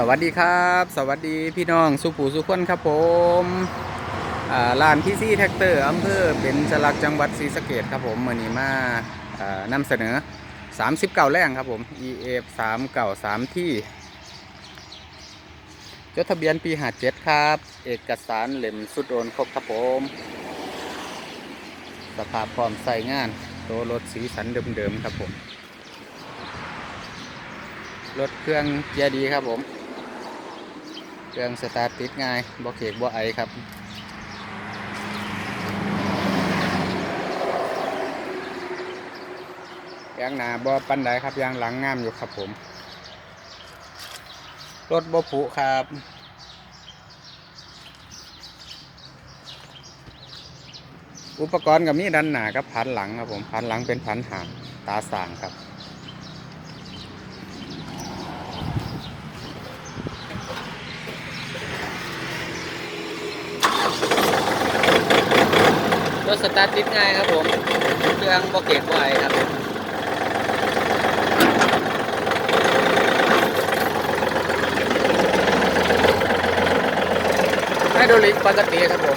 สวัสดีครับ สวัสดีพี่น้องสุผูสุขคนครับผมลานพี่ซี่แท็กเตอร์อำเภอเป็นจลักจังหวัดศรีสะเกดครับผมเมื่อนี้มานำเสนอ 30เก่าแรงครับผม EF 3เก่า3ที่ จดทะเบียนปี57ครับ เอกสารเหล่มสุดโอนครบครับผม สภาพพร้อมใส่งานตัวรถสีสันเดิมๆครับผมรถเครื่องเกียร์ดีครับผม เครื่องสตาร์ทติดง่ายบ่เขกบ่ไอครับยางหนาบ่ปันไดครับยางหลังงามอยู่ครับผม รถบ่ผุครับอุปกรณ์กับมีดันหนากับพันหลังครับผมพันหลังเป็นพันหางตาสางครับ รถสตาร์ทติดง่ายครับผมเครื่องโบเกตไวครับไฮดรอลิกปกติครับผม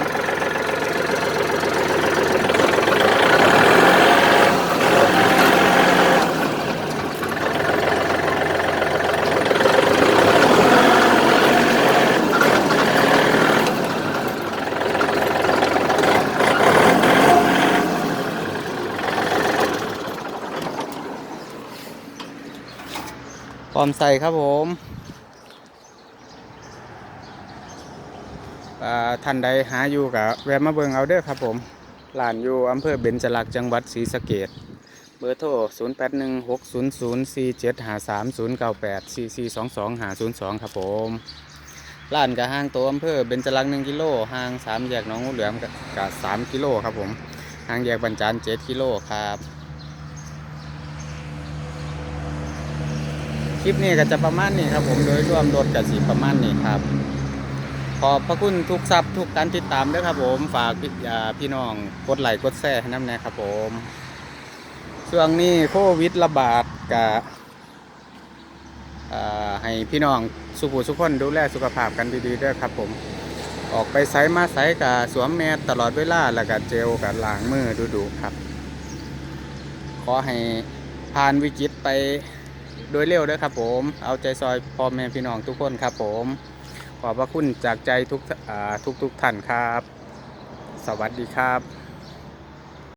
พร้อมใส่ครับผมท่านใดหาอยู่กับแวะมาเบิงเอาเด้อครับผมร้านอยู่อำเภอเบญจลักษ์จังหวัดศรีสะเกดเบอร์โทร 0 8 1 6 0 0 4 7 5 3 0 9 8 4 4 2 2 5 0 2 ครับผมร้านกับห้างตัวอำเภอเบญจลักษ์1กิโลห่าง3แยกหนองงูเหลือมกับ3กิโลครับผมห่างแยกบรรจาน7กิโลครับ คลิปนี้ก็จะประมาณนี้ครับผมโดยรวมรถกับสีประมาณนี้ครับ ขอบพระคุณทุกซับทุกการติดตามด้วยครับผมฝากพี่อ่าพี่น้องกดไลค์กดแชร์ให้น้ำแน่ครับผมช่วงนี้โควิดระบาดกับให้พี่น้องสุขุสุขคนดูแลสุขภาพกันดีๆด้วยครับผมออกไปไซมาไซกับสวมแมสตลอดเวลาแล้วก็เจลกับล้างมือดูๆครับ ขอให้ผ่านวิกฤตไป โดยเร็วเด้วยครับผม เอาใจซอยพ่อแม่พี่น้องทุกคนครับผม ขอบพระคุณจากใจทุกทุกทุกท่านครับ สวัสดีครับ